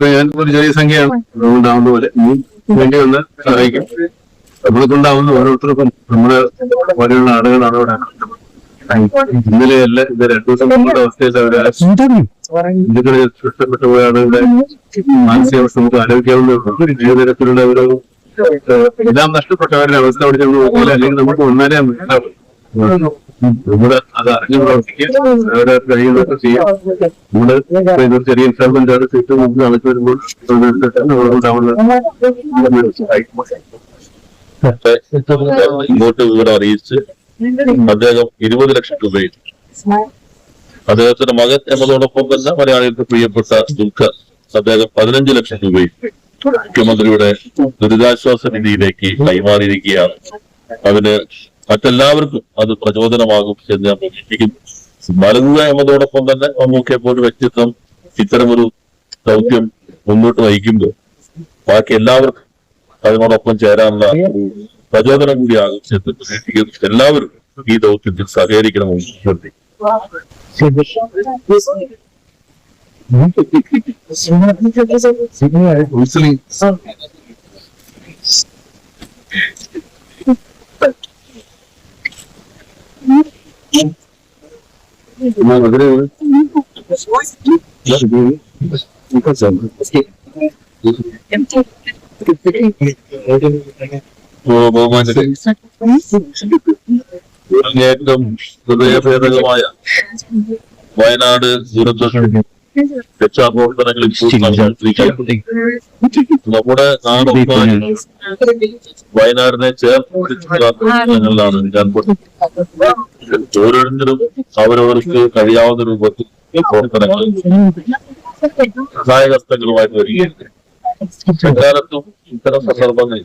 ഞാൻ ഒരു ചെറിയ സംഖ്യയാണ്. ഉണ്ടാവുന്ന പോലെ വേണ്ടി വന്ന് സഹായിക്കും. നമ്മളെ കൊണ്ടാവുന്ന ഓരോരുത്തർക്കും നമ്മുടെ പോലെയുള്ള ആളുകളാണ് അവിടെ ഇന്നലെ അല്ല ഇത് രണ്ടു ദിവസം നമ്മുടെ അവസ്ഥയിൽ അവർ ഇഷ്ടപ്പെട്ടു പോയ ആളുകളുടെ മാനസികാവസ്ഥ നമുക്ക് ആലോചിക്കാവുന്നേ ഉള്ളൂ ഏത് തരത്തിലുള്ള ഒരു എല്ലാം നഷ്ടപ്പെട്ടവരുടെ അവസ്ഥ അവിടെ ചെന്ന് നോക്കിയാൽ അല്ലെങ്കിൽ നമുക്ക് ഒന്നാലേ മനസ്സിലാവും നമ്മൾ അത് അറിഞ്ഞു ചെറിയ ഇൻസ്റ്റാൾമെന്റ് ആണ്. സീറ്റ് മുമ്പ് നടത്തി വരുമ്പോൾ ഇങ്ങോട്ട് വിവരം അറിയിച്ച് അദ്ദേഹം ഇരുപത് ലക്ഷം രൂപയും അദ്ദേഹത്തിന്റെ മകൻ എന്നതോടൊപ്പം തന്നെ മലയാളികൾക്ക് പ്രിയപ്പെട്ട ദുൽഖർ അദ്ദേഹം പതിനഞ്ച് ലക്ഷം രൂപയും മുഖ്യമന്ത്രിയുടെ ദുരിതാശ്വാസ നിധിയിലേക്ക് കൈമാറിയിരിക്കുകയാണ്. അതിന് മറ്റെല്ലാവർക്കും അത് പ്രചോദനമാകും എന്ന് ഞാൻ പ്രതീക്ഷിക്കുന്നു. മലങ്ങുക എന്നതോടൊപ്പം തന്നെ മമ്മൂക്കെ പോലെ വ്യക്തിത്വം ഇത്തരമൊരു ദൗത്യം മുന്നോട്ട് നയിക്കുമ്പോൾ ബാക്കി എല്ലാവർക്കും അതിനോടൊപ്പം ചേരാനുള്ള പ്രചോദനം കൂടിയാകും എന്ന് പ്രതീക്ഷിക്കുന്നു. എല്ലാവരും ഈ ദൗത്യത്തിൽ സഹകരിക്കണമെന്ന് ശ്രദ്ധിക്കും ബഹുമാനത്തിൽ അങ്ങേയറ്റം ഹൃദയഭേദകമായ വയനാട് ദുരന്ത. രക്ഷാപ്രവർത്തനങ്ങളിൽ നമ്മുടെ വയനാടിനെ ചേർത്ത് ഞാൻ പെട്ടത്. ഓരോരുത്തരും അവരവർക്ക് കഴിയാവുന്ന രൂപത്തിൽ പ്രവർത്തനങ്ങൾ സഹായഹസ്തങ്ങളുമായിട്ട് വരികയാണ്. എക്കാലത്തും ഇത്തരം സന്ദർഭങ്ങളിൽ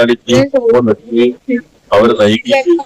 നിൽക്കുകയും അവരെ നയിക്കുകയും